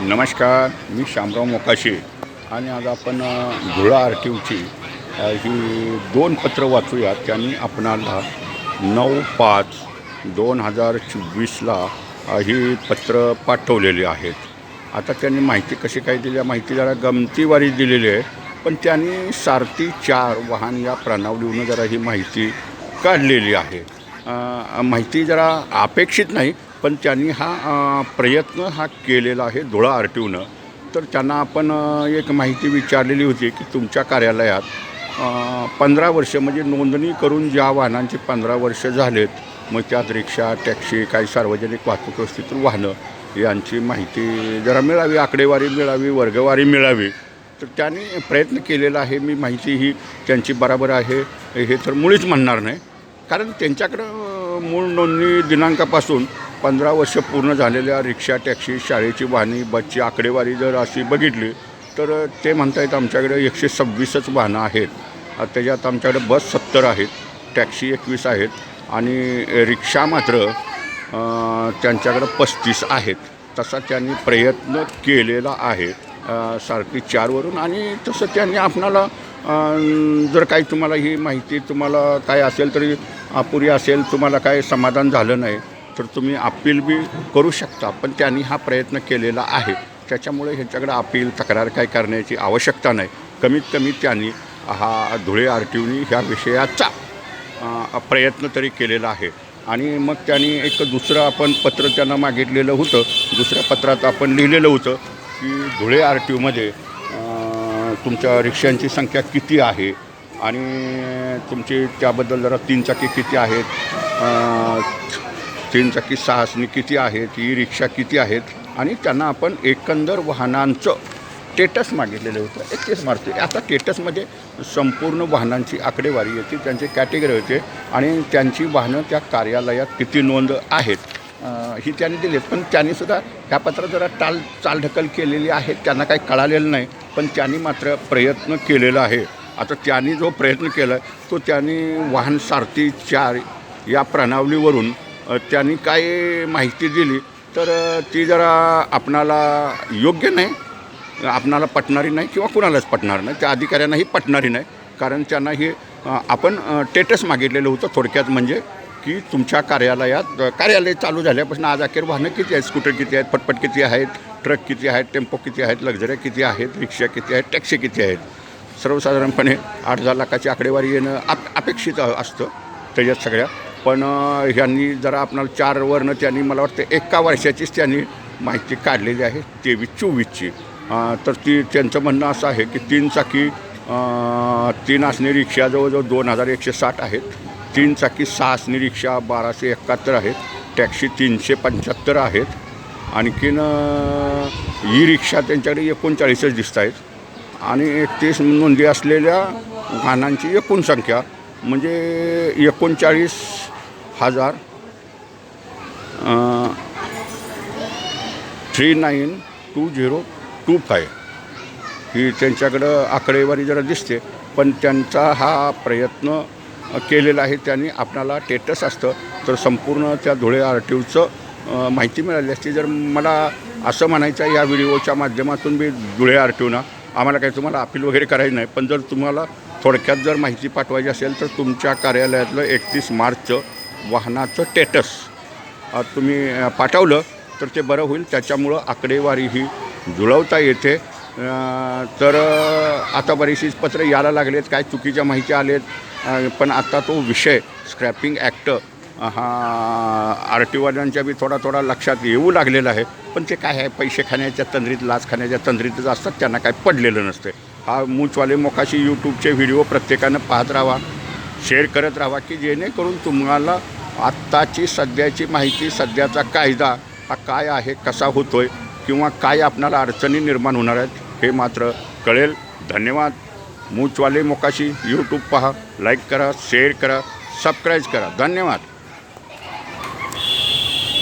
नमस्कार मी शामराव मोकाशी. आणि आज आपण धुळा आर टी ओची ही दोन पत्र वाचूया त्यांनी आपणाला नऊ पाच दोन हजार चोवीसला ही पत्र पाठवलेली आहेत. आता त्यांनी माहिती कशी काय दिली? आहे, माहिती जरा गमतीवारी दिलेली आहे. पण त्यांनी सारथी चार वाहन या प्रणावलीवरून जरा ही माहिती काढलेली आहे. माहिती जरा अपेक्षित नाही पण त्यांनी हा प्रयत्न हा केलेला आहे धुळा आर टी ओनं तर त्यांना आपण एक माहिती विचारलेली होती की तुमच्या कार्यालयात पंधरा वर्ष म्हणजे नोंदणी करून ज्या वाहनांची पंधरा वर्ष झालेत मग त्यात रिक्षा टॅक्सी काही सार्वजनिक वाहतूक व्यवस्थेतील वाहनं यांची माहिती जरा मिळावी आकडेवारी मिळावी वर्गवारी मिळावी. तर त्यांनी प्रयत्न केलेला आहे मी माहिती ही त्यांची बराबर आहे हे तर मुळीच म्हणणार नाही. कारण त्यांच्याकडं मूळ नोंदणी दिनांकापासून पंधरा वर्ष पूर्ण झालेल्या रिक्षा टॅक्सी शाळेची वाहनी बसची आकडेवारी जर अशी बघितली तर ते ते म्हणतायत आमच्याकडे एकशे सव्वीसच वाहनं आहेत. त्याच्यात आमच्याकडे बस सत्तर आहेत टॅक्सी एकवीस आहेत आणि रिक्षा मात्र त्यांच्याकडं पस्तीस आहेत. तसा त्यांनी प्रयत्न केलेला आहे सारखी चारवरून आणि तसं त्यांनी आपणाला जर काही तुम्हाला ही माहिती तुम्हाला काय असेल तरी अपुरी असेल तुम्हाला काय समाधान झालं नाही तर तुम्ही अपील बी करू शकता पण त्यांनी हा प्रयत्न केलेला आहे. त्याच्यामुळे ह्याच्याकडे अपील तक्रार काय करण्याची आवश्यकता नाही. कमीत कमी त्यांनी हा धुळे आर टी ओनी ह्या विषयाचा प्रयत्न तरी केलेला आहे. आणि मग त्यांनी एक दुसरं आपण पत्र त्यांना मागितलेलं होतं. दुसऱ्या पत्रात आपण लिहिलेलं होतं की धुळे आर टी ओमध्ये तुमच्या रिक्षांची संख्या किती आहे? आणि तुमची त्याबद्दल जरा तीनचाकी किती आहेत? तीन चाकी सहासनी किती आहेत ई रिक्षा किती आहेत आणि त्यांना आपण एकंदर वाहनांचं टेटस मागितलेलं होतं. एकतीस मार्च आता टेटसमध्ये संपूर्ण वाहनांची आकडेवारी येते त्यांचे कॅटेगरी होते आणि त्यांची वाहनं त्या कार्यालयात किती नोंद आहेत ही त्यांनी दिली. पण त्यांनीसुद्धा ह्या पत्रात जरा टाल चालढकल केलेली आहे त्यांना काही कळालेलं नाही पण त्यांनी मात्र प्रयत्न केलेला आहे. आता त्यांनी जो प्रयत्न केला तो त्यांनी वाहन सारथी चार या प्रणावलीवरून त्यांनी काय माहिती दिली तर ती जरा आपणाला योग्य नाही आपणाला पटणारी नाही किंवा कुणालाच पटणार नाही त्या अधिकाऱ्यांनाही पटणारी नाही. कारण त्यांना हे आपण टेटस मागितलेलं होतं थोडक्यात म्हणजे की तुमच्या कार्यालयात कार्यालय चालू झाल्यापासून आज अखेर वाहनं किती आहेत स्कूटर किती आहेत फटफट किती आहेत ट्रक किती आहेत टेम्पो किती आहेत लक्झऱ्या किती आहेत रिक्षा किती आहेत टॅक्सी किती आहेत. सर्वसाधारणपणे आठ हजार लाखाची आकडेवारी येणं आप अपेक्षित असतं त्याच्यात सगळ्या. पण ह्यांनी जरा आपणाला चारवरनं त्यांनी मला वाटतं एका वर्षाचीच त्यांनी माहिती काढलेली आहे तेवीस चोवीसची तर ती त्यांचं म्हणणं असं आहे की तीन चाकी तीन असणे रिक्षा जवळजवळ दोन हजार एकशे साठ आहेत. तीन चाकी सहा असणी रिक्षा बाराशे एकाहत्तर आहेत. टॅक्सी तीनशे पंच्याहत्तर आहेत. आणखीन ई रिक्षा त्यांच्याकडे एकोणचाळीसच दिसत आहेत. आणि एकतीस नोंदी असलेल्या वाहनांची एकूण संख्या म्हणजे एकोणचाळीस हजार three nine two zero two five ही त्यांच्याकडं आकडेवारी जरा दिसते पण त्यांचा हा प्रयत्न केलेला आहे त्यांनी आपणाला टेटस असतं तर संपूर्ण त्या धुळे आर टी ओचं माहिती मिळाली असती. जर मला असं म्हणायचं आहे या व्हिडिओच्या माध्यमातून मी धुळे आर टी ओना आम्हाला काही तुम्हाला अपील वगैरे करायचं नाही पण जर तुम्हाला थोडक्यात जर माहिती पाठवायची असेल तर तुमच्या कार्यालयातलं एकतीस मार्चचं वाहनाचं टेटस तुम्ही पाठवलं तर ते बरं होईल. त्याच्यामुळं आकडेवारी ही जुळवता येते. तर आता बरीचशीच पत्र यायला लागलेत. काय चुकीच्या माहिती आलेत? पण आता तो विषय स्क्रॅपिंग ॲक्ट हा आर टीवाल्यांच्या बी थोडा थोडा लक्षात येऊ लागलेला आहे. पण ते काय आहे? पैसे खाण्याच्या तंद्रीत लाच खाण्याच्या तंद्रीतच असतात. त्यांना काय पडलेलं नसते हा मूचवाले मोकाशी यूट्यूबचे व्हिडिओ प्रत्येकानं पाहत राहावा शेअर करत राहावा की जेणेकरून तुम्हाला आत्ताची सध्याची माहिती सध्याचा कायदा हा काय आहे कसा होतो आहे किंवा काय आपणाला अडचणी निर्माण होणार आहेत हे मात्र कळेल. धन्यवाद. मूचवाले मोकाशी यूट्यूब पहा लाईक करा शेअर करा सबस्क्राईब करा. धन्यवाद.